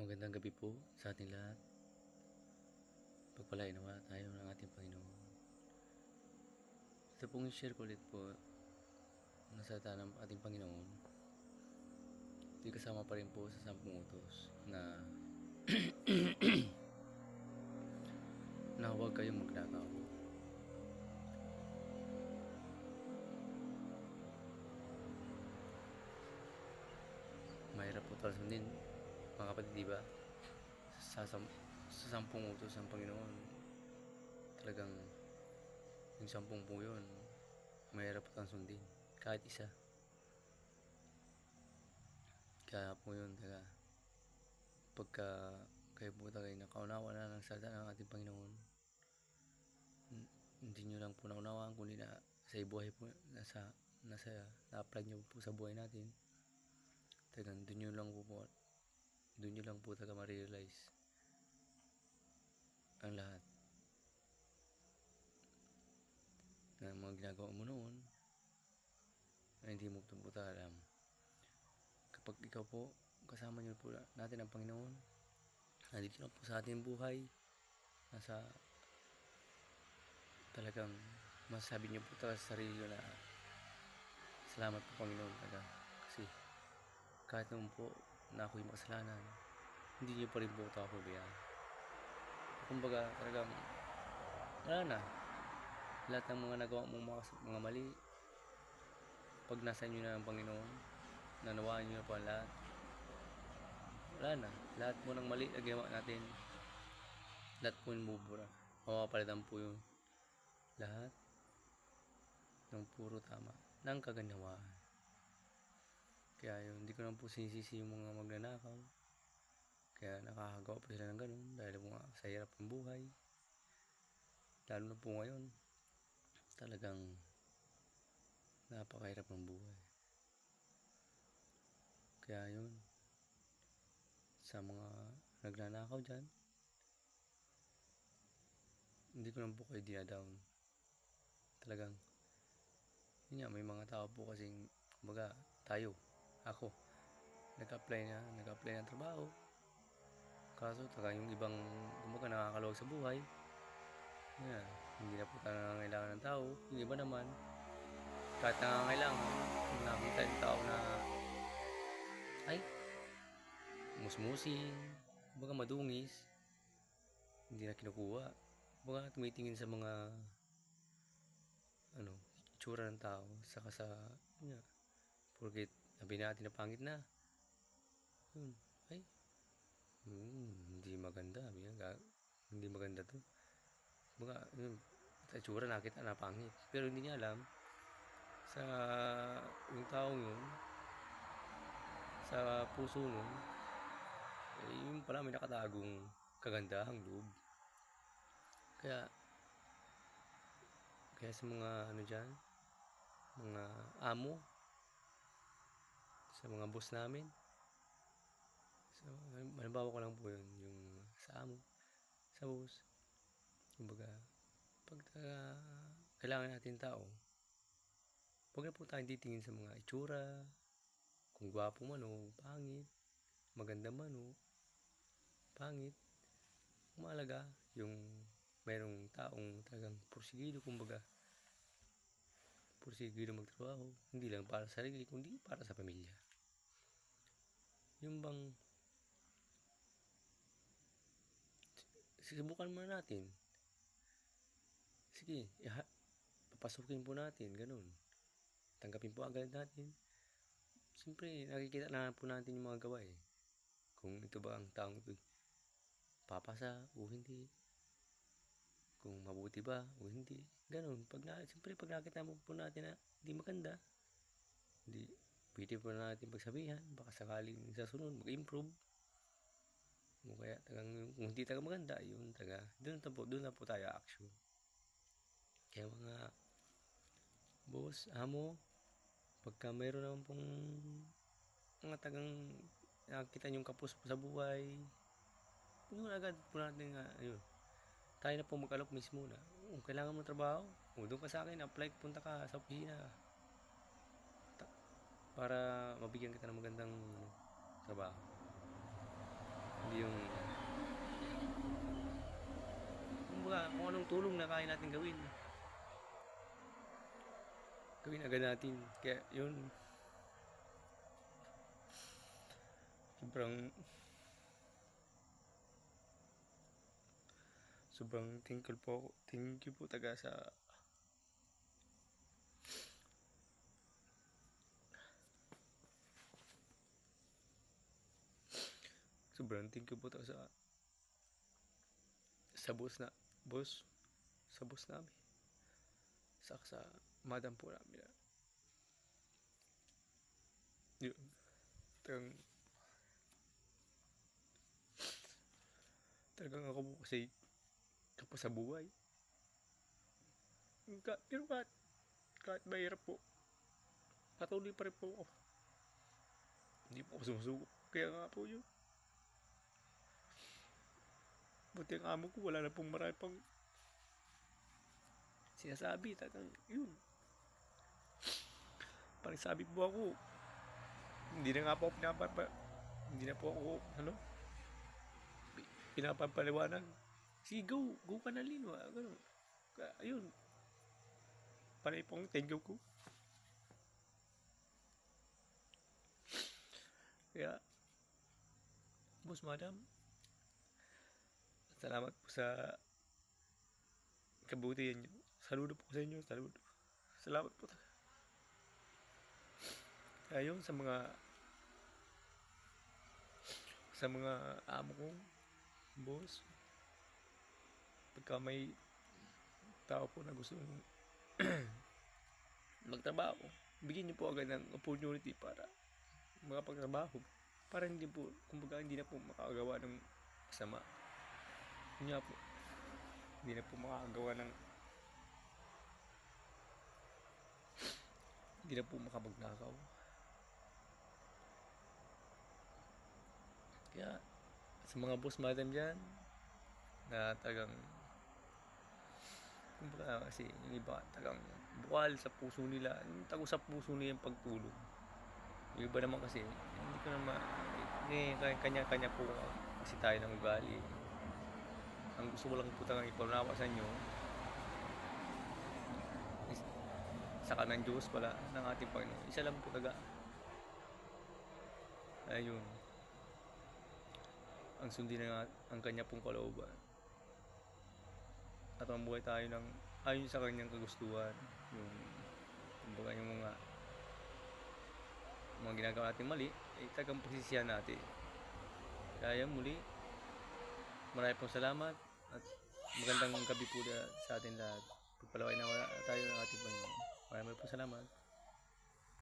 Magandang gabi po sa ating lahat. Pagpalain nawa tayo ng ating Panginoon. Ito pong share ko ulit po na salita ng ating Panginoon. Ito kasama pa rin po sa sampung utos na na huwag kayong magnakaw. Mahirap po talaga sundin mga kapatid, di ba? Sa, sam, sa sampung utos ng Panginoon, talagang yung sampung po yun, mahirap kang sundin. Kahit isa. Kaya po yun, taga, pagka kayo po tayo nakaunawa na ng salita ng ating Panginoon, hindi nyo lang po naunawaan, kundi na sa buhay po, nasa, nasa, na-apply nyo po sa buhay natin, talagang doon nyo lang po po doon nyo lang po taga ma-realize ang lahat na mga ginagawa mo noon na hindi mo po alam. Kapag ikaw po kasama nyo po natin ang Panginoon nandito na po sa ating buhay nasa talagang masasabi nyo po talaga sa sarili nyo na salamat po Panginoon talaga. Kasi kahit naman po na ako'y makasalanan, hindi niyo pa rin po ako pabayaan. Kumbaga, talagang, wala na. Lahat ng mga nagawa mong mga, mga mali, pag nasa inyo na ang Panginoon, nanawaan niyo po ang lahat. Wala na. Lahat po ng mali na ginawa natin, lahat po yung bubura. Mapapalitan po yung lahat ng puro tama ng kaganawaan. Kaya yun, hindi ko lang po sinisisi yung mga magnanakaw. Kaya nakakagawa pa sila ng ganun dahil nga sa hirap ng buhay. Lalo na po ngayon, talagang napakahirap ng buhay. Kaya yun, sa mga nagnanakaw dyan, hindi ko lang po kayo dinadown. Talagang, yun nga, may mga tao po kasing, kumbaga, tayo, ako nag-apply na nag-apply ng trabaho kaso taga yung ibang kumbaga nakakaluwag sa buhay yeah, hindi na po tayo nangangailangan ng tao yung iba naman kahit nangangailangan nakita yung tao na ay musmusin kumbaga madungis hindi na kinukuha kumbaga tumitingin sa mga ano itsura ng tao saka sa yun nga porkit sabi natin na pangit na. Yun. Hmm, hindi maganda. "Ga- hindi maganda to. Mga, yun, sa itsura nakita na pangit. Pero hindi niya alam sa yung taong yun, sa puso nun, eh, yun pala may nakatagong kagandahang loob. Kaya, kaya sa mga ano dyan, mga amo, sa mga boss namin. So, halimbawa ko lang po yun, yung sa amo, sa boss. Kumbaga, pag uh, kailangan natin tao, huwag na po tayong titingin sa mga itsura, kung gwapo man o pangit, maganda man o pangit. Umalaga yung mayroong taong talagang porsigido, kumbaga, porsigido magtrabaho, hindi lang para sa sarili, kundi para sa pamilya. Yung bang subukan muna natin. Sige, iha, papasukin po natin, ganun. Tanggapin po agad natin. Siyempre, nakikita na po natin yung mga gawa eh. Kung ito ba ang taong papasa o hindi. Kung mabuti ba o hindi. Ganun. Pag na, siyempre, pag nakita mo po natin na hindi maganda, hindi, pwede po na natin pagsabihan. Baka sakaling sa sunod, mag-improve. O kaya, tagang, kung hindi taga maganda, yun, taga, doon na po, doon na po tayo action. Kaya mga boss, amo, pagka mayroon naman pong mga tagang nakikita niyong kapos sa buhay, yun agad po natin nga, yun, tayo na po mag-alok mismo na, kung kailangan mo trabaho, o doon ka sa akin, apply, punta ka sa opisina. Para mabigyan kita ng magandang ano, trabaho. Hindi yung kumbaga kung anong tulong na kaya natin gawin. Gawin agad natin. Kaya yun. Sobrang sobrang thankful po ako. Thank you po taga sa sobrang thank you po sa sa boss na boss sa boss namin. Sa sa madam po namin na. Yun. Talagang talagang ako po kasi kapos sa buhay. Ka, pero kahit kahit mahirap po. Patuloy pa rin po ako. Hindi po ako sumusuko. Kaya nga po yun buti ang amo ko wala na pong marami pang sinasabi talagang yun. Parang sabi po ako hindi na nga po ako pinapapa hindi na po ako ano pi- pinapapaliwanag sige go go ka na lino ah ganun. Ayun. Panay pong thank you ko. Kaya boss madam salamat po sa kabutihan nyo saludo po sa inyo saludo salamat po kaya yun sa mga sa mga amo kong boss pagka may tao po na gusto magtrabaho bigyan niyo po agad ng opportunity para makapagtrabaho para hindi po kumbaga hindi na po makagawa ng masama yun nga po. Hindi na po makagawa ng hindi na po makapagnakaw. Kaya sa mga boss madam dyan na tagang kumbaga kasi yung iba tagang bukal sa puso nila. Yung tago sa puso nila yung pagtulong yung iba naman kasi hindi ko naman eh, kanya-kanya po kasi tayo ng ugali ang gusto ko lang po talagang ipaunawa sa inyo sa kanang Diyos pala ng ating Panginoon. Isa lang po taga ayun. Ang sundin ng ang kanya pong kalooban. At mabuhay tayo ng ayon sa kanyang kagustuhan. Yung kumbaga yung mga mga ginagawa natin mali ay tagang pagsisiyan natin. Kaya muli marami pong salamat at magandang gabi po sa atin lahat. Pagpalaway na tayo ng ating Panginoon. Maraming pong salamat